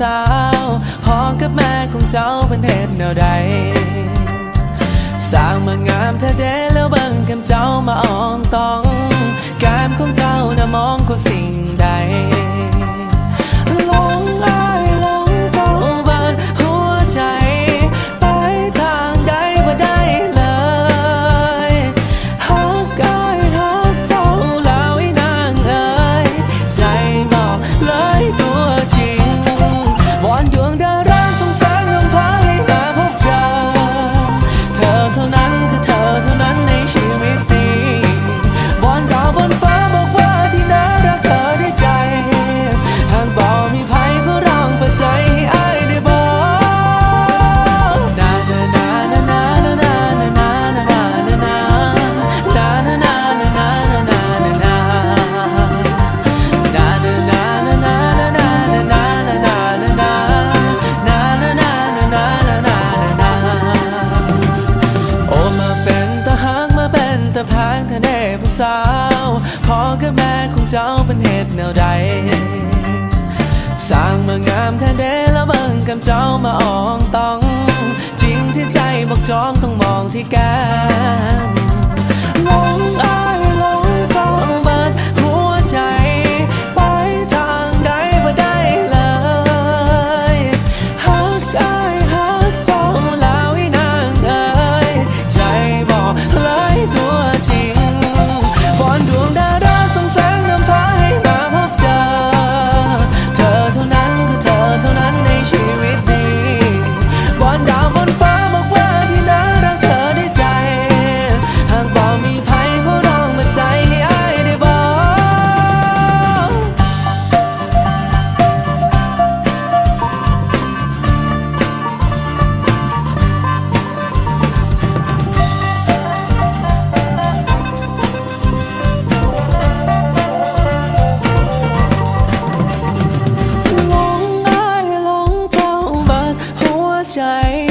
สาวพ่อกับแม่ของเจ้าเป็นเหตุแนวใด สร้างมางามแท้เด้แล้วบังกับเจ้ามาอ้องต้อง แก้มของเจ้านะมองก็สิ่ง สาวพ่อกับแม่ของเจ้าเป็นเหตุแนวใดสร้างมางามแท้เดแล้วเบิ่งกับเจ้ามาอ่องต้อง จริงที่ใจบอกจองต้องมองที่แก ใจ